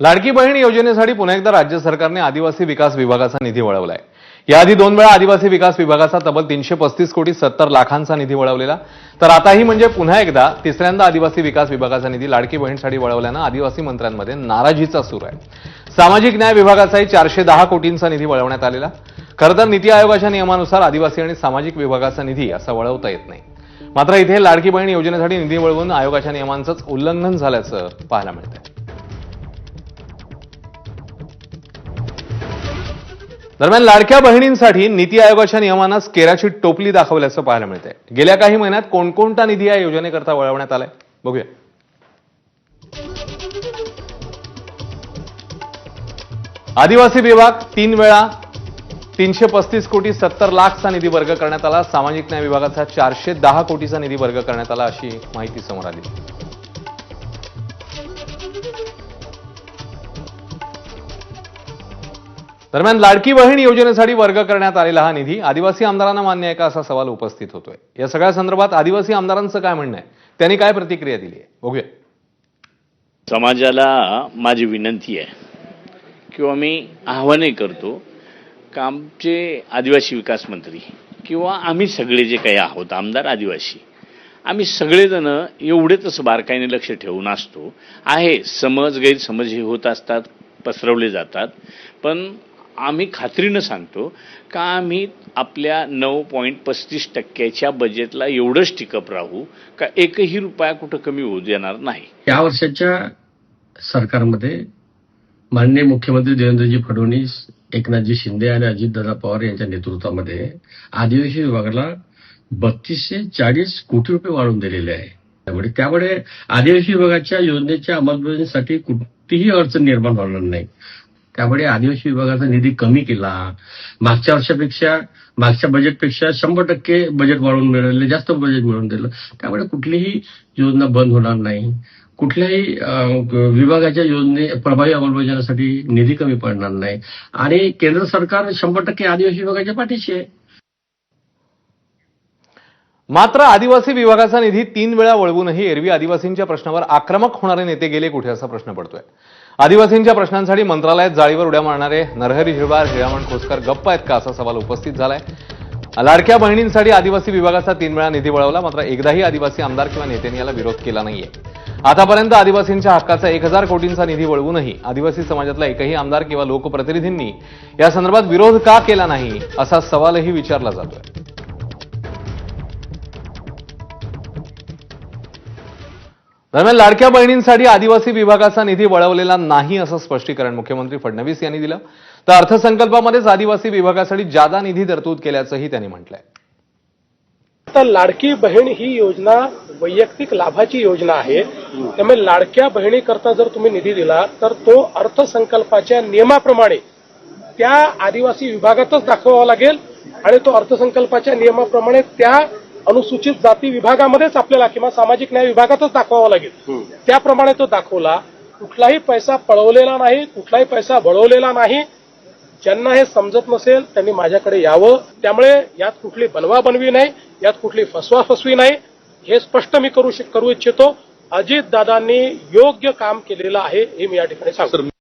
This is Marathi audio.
लाडकी बहीण योजनेसाठी पुन्हा एकदा राज्य सरकारने आदिवासी विकास विभागाचा निधी वळवलाय. याआधी दोन वेळा आदिवासी विकास विभागाचा तब्बल तीनशे पस्तीस कोटी सत्तर लाखांचा निधी वळवलेला. तर आताही म्हणजे पुन्हा एकदा तिसऱ्यांदा आदिवासी विकास विभागाचा निधी लाडकी बहीणसाठी वळवल्यानं आदिवासी मंत्र्यांमध्ये नाराजीचा सूर आहे. सामाजिक न्याय विभागाचाही चारशे दहा कोटींचा निधी वळवण्यात आलेला. खरं तर नीती आयोगाच्या नियमानुसार आदिवासी आणि सामाजिक विभागाचा निधी असा वळवता येत नाही. मात्र इथे लाडकी बहीण योजनेसाठी निधी वळवून आयोगाच्या नियमांचंच उल्लंघन झाल्याचं पाहायला मिळतंय. दरम्यान लाडक्या बहिणींसाठी नीती आयोगाच्या नियमांना स्केराची टोपली दाखवल्याचं पाहायला मिळतंय. गेल्या काही महिन्यात कोणकोणता निधी या योजनेकरता वळवण्यात आलाय? बघूया. आदिवासी विभाग तीन वेळा तीनशे पस्तीस कोटी सत्तर लाखचा निधी वर्ग करण्यात आला. सामाजिक न्याय विभागाचा चारशे दहा कोटीचा निधी वर्ग करण्यात आला अशी माहिती समोर आली. दरम्यान लाडकी बहीण योजनेसाठी वर्ग करण्यात आलेला हा निधी आदिवासी आमदारांना मान्य आहे का असा सवाल उपस्थित होतोय. या सगळ्या संदर्भात आदिवासी आमदारांचं काय म्हणणं आहे? त्यांनी काय प्रतिक्रिया दिली आहे? बघूया. समाजाला माझी विनंती आहे किंवा मी आव्हानही करतो का आमचे आदिवासी विकास मंत्री किंवा आम्ही सगळे जे काही आहोत आमदार आदिवासी आम्ही सगळेजण एवढेच बारकाईने लक्ष ठेवून असतो. आहे समज गैरसमज हे होत असतात पसरवले जातात. पण आम्ही खात्रीनं सांगतो का आम्ही आपल्या नऊ पॉईंट पस्तीस टक्क्याच्या बजेटला एवढंच टिकप राहू का एकही रुपया कुठं कमी होऊ देणार नाही? या वर्षाच्या सरकारमध्ये माननीय मुख्यमंत्री देवेंद्रजी फडणवीस एकनाथजी शिंदे आणि अजितदादा पवार यांच्या नेतृत्वामध्ये आदिवासी विभागाला बत्तीसशे चाळीस कोटी रुपये वाढवून दिलेले आहे. त्यामुळे त्यामुळे आदिवासी विभागाच्या योजनेच्या अंमलबजावणीसाठी कुठलीही अडचण निर्माण होणार नाही. त्यामुळे आदिवासी विभागाचा निधी कमी केला. मागच्या वर्षापेक्षा मागच्या बजेटपेक्षा शंभर टक्के बजेट वाढवून मिळाले जास्त बजेट मिळवून दिलं. त्यामुळे कुठलीही योजना बंद होणार नाही. कुठल्याही विभागाच्या योजने प्रभावी अंमलबजावणीसाठी निधी कमी पडणार नाही. आणि केंद्र सरकार शंभर टक्के आदिवासी विभागाच्या पाठीशी आहे. मात्र आदिवासी विभागाचा निधी तीन वेळा वळवूनही एरवी आदिवासींच्या प्रश्नावर आक्रमक होणारे नेते गेले कुठे असा प्रश्न पडतोय. आदिवासींच्या प्रश्नांसाठी मंत्रालयात जाळीवर उड्या मारणारे नरहरी हिरवार हिरामण खोसकर गप्प आहेत का असा सवाल उपस्थित झालाय. लाडक्या बहिणींसाठी आदिवासी विभागाचा तीन वेळा निधी वळवला मात्र एकदाही आदिवासी आमदार किंवा नेत्यांनी याला विरोध केला नाहीये. आतापर्यंत आदिवासींच्या हक्काचा एक हजार कोटींचा निधी वळवूनही आदिवासी समाजातला एकही आमदार किंवा लोकप्रतिनिधींनी या संदर्भात विरोध का केला नाही असा सवालही विचारला जातोय. दरम्यान लाडक्या बहिणींसाठी आदिवासी विभागाचा निधी वळवलेला नाही असं स्पष्टीकरण मुख्यमंत्री फडणवीस यांनी दिलं. तर अर्थसंकल्पामध्येच आदिवासी विभागासाठी जादा निधी तरतूद केल्याचंही त्यांनी म्हटलंय. आता लाडकी बहीण ही योजना वैयक्तिक लाभाची योजना आहे. त्यामुळे लाडक्या बहिणीकरता जर तुम्ही निधी दिला तर तो अर्थसंकल्पाच्या नियमाप्रमाणे त्या आदिवासी विभागातच दाखवावा लागेल आणि तो अर्थसंकल्पाच्या नियमाप्रमाणे त्या अनुसूचित जाती विभागामध्येच आपल्याला किंवा सामाजिक न्याय विभागातच दाखवावा लागेल. त्याप्रमाणे तो दाखवला कुठलाही पैसा पळवलेला नाही कुठलाही पैसा वळवलेला नाही. ज्यांना हे समजत नसेल त्यांनी माझ्याकडे यावं. त्यामुळे यात कुठली बनवा बनवी नाही यात कुठली फसवा फसवी नाही. हे स्पष्ट मी करू करू इच्छितो. अजित दादांनी योग्य काम केलेलं आहे हे मी या ठिकाणी सांगतो.